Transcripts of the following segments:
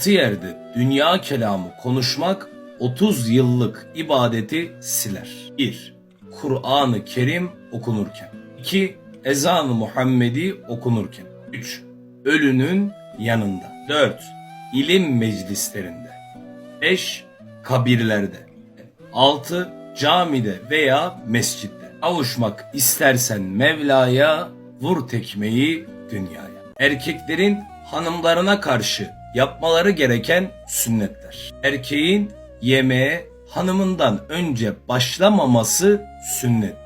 Altı yerde dünya kelamı konuşmak 30 yıllık ibadeti siler. 1. Kur'an-ı Kerim okunurken. 2. Ezan-ı Muhammedi okunurken. 3. Ölünün yanında. 4. İlim meclislerinde. 5. Kabirlerde. 6. Camide veya mescitte. Avuşmak istersen Mevla'ya, vur tekmeyi dünyaya. Erkeklerin hanımlarına karşı yapmaları gereken sünnetler. Erkeğin yemeğe hanımından önce başlamaması sünnettir.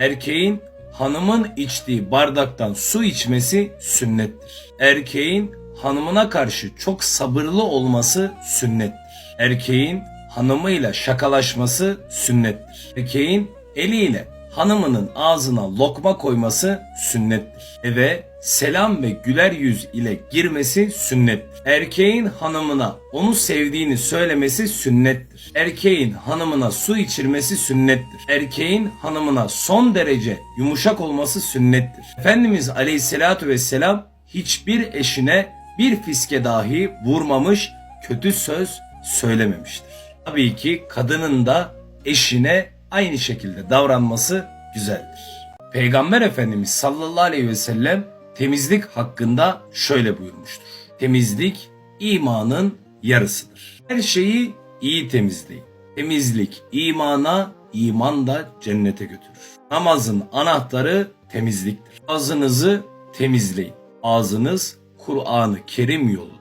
Erkeğin hanımın içtiği bardaktan su içmesi sünnettir. Erkeğin hanımına karşı çok sabırlı olması sünnettir. Erkeğin hanımıyla şakalaşması sünnettir. Erkeğin eliyle hanımının ağzına lokma koyması sünnettir. Eve selam ve güler yüz ile girmesi sünnettir. Erkeğin hanımına onu sevdiğini söylemesi sünnettir. Erkeğin hanımına su içirmesi sünnettir. Erkeğin hanımına son derece yumuşak olması sünnettir. Efendimiz Aleyhisselatü Vesselam hiçbir eşine bir fiske dahi vurmamış, kötü söz söylememiştir. Tabii ki kadının da eşine aynı şekilde davranması güzeldir. Peygamber Efendimiz sallallahu aleyhi ve sellem temizlik hakkında şöyle buyurmuştur. Temizlik imanın yarısıdır. Her şeyi iyi temizleyin. Temizlik imana, iman da cennete götürür. Namazın anahtarı temizliktir. Ağzınızı temizleyin. Ağzınız Kur'an-ı Kerim yoludur.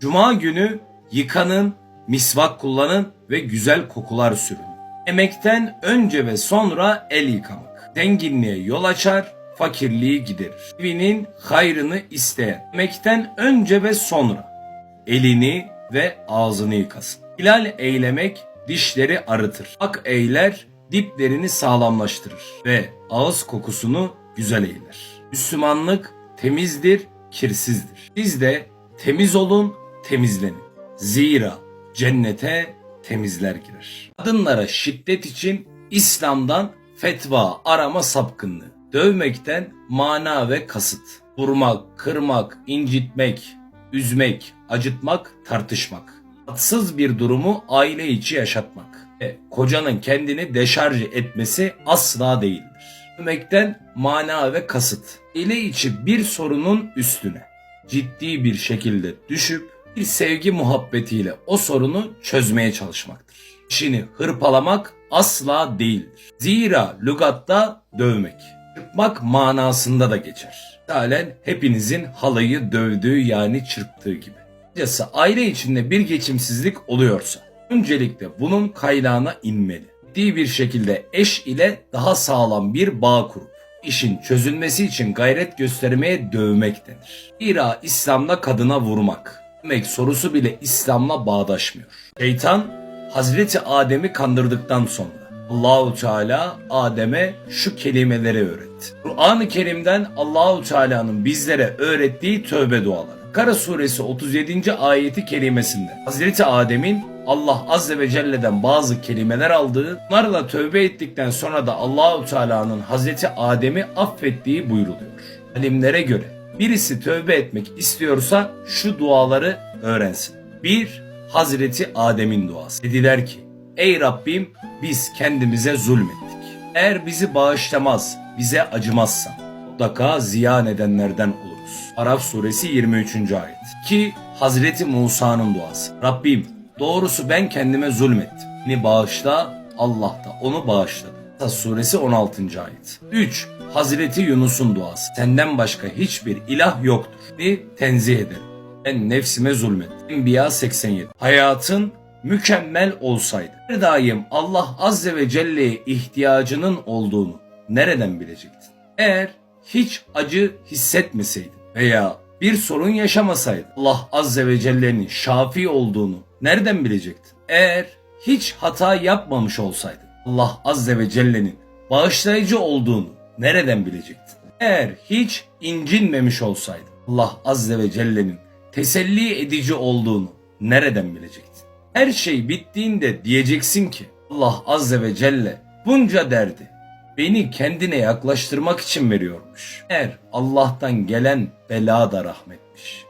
Cuma günü yıkanın, misvak kullanın ve güzel kokular sürün. Emekten önce ve sonra el yıkamak. Zenginliğe yol açar, fakirliği giderir. Evinin hayrını isteyen. Emekten önce ve sonra elini ve ağzını yıkasın. Hilal eylemek dişleri arıtır. Ak eyler diplerini sağlamlaştırır ve ağız kokusunu güzel eyler. Müslümanlık temizdir, kirsizdir. Siz de temiz olun, temizlenin. Zira cennete temizler girer. Kadınlara şiddet için İslam'dan fetva arama sapkınlığı. Dövmekten mana ve kasıt. Vurmak, kırmak, incitmek, üzmek, acıtmak, tartışmak. Tatsız bir durumu aile içi yaşatmak. Ve kocanın kendini deşarj etmesi asla değildir. Dövmekten mana ve kasıt. Aile içi bir sorunun üstüne ciddi bir şekilde düşüp bir sevgi muhabbetiyle o sorunu çözmeye çalışmaktır. İşini hırpalamak asla değildir. Zira lügatta dövmek, çırpmak manasında da geçer. Halen hepinizin halayı dövdüğü yani çırptığı gibi. Kısacası aile içinde bir geçimsizlik oluyorsa öncelikle bunun kaynağına inmeli. Ciddi bir şekilde eş ile daha sağlam bir bağ kurup işin çözülmesi için gayret göstermeye dövmek denir. Zira İslam'da kadına vurmak, demek sorusu bile İslam'la bağdaşmıyor. Şeytan Hazreti Adem'i kandırdıktan sonra Allahu Teala Adem'e şu kelimeleri öğretti. Kur'an-ı Kerim'den Allahu Teala'nın bizlere öğrettiği tövbe duaları. Kara suresi 37. ayeti kerimesinde Hazreti Adem'in Allah azze ve celle'den bazı kelimeler aldığı, bunlarla tövbe ettikten sonra da Allahu Teala'nın Hazreti Adem'i affettiği buyruluyor. Alimlere göre birisi tövbe etmek istiyorsa şu duaları öğrensin. 1. Hazreti Adem'in duası. Dediler ki Ey Rabbim biz kendimize zulmettik. Eğer bizi bağışlamaz, bize acımazsan mutlaka ziyan edenlerden oluruz. Araf suresi 23. ayet. Ki Hazreti Musa'nın duası. Rabbim doğrusu ben kendime zulmettim. Beni bağışla Allah da onu bağışladı. Suresi 16. ayet. 3. Hazreti Yunus'un duası. Senden başka hiçbir ilah yoktur. Ni tenzih ederim. Ben nefsime zulmettim. Enbiya 87. Hayatın mükemmel olsaydı her daim Allah Azze ve Celle'ye ihtiyacının olduğunu nereden bilecektin? Eğer hiç acı hissetmeseydin veya bir sorun yaşamasaydın Allah Azze ve Celle'nin şafi olduğunu nereden bilecektin? Eğer hiç hata yapmamış olsaydın Allah Azze ve Celle'nin bağışlayıcı olduğunu nereden bilecektin? Eğer hiç incinmemiş olsaydın Allah Azze ve Celle'nin teselli edici olduğunu nereden bilecektin? Her şey bittiğinde diyeceksin ki Allah Azze ve Celle bunca derdi beni kendine yaklaştırmak için veriyormuş. Eğer Allah'tan gelen bela da rahmetmiş.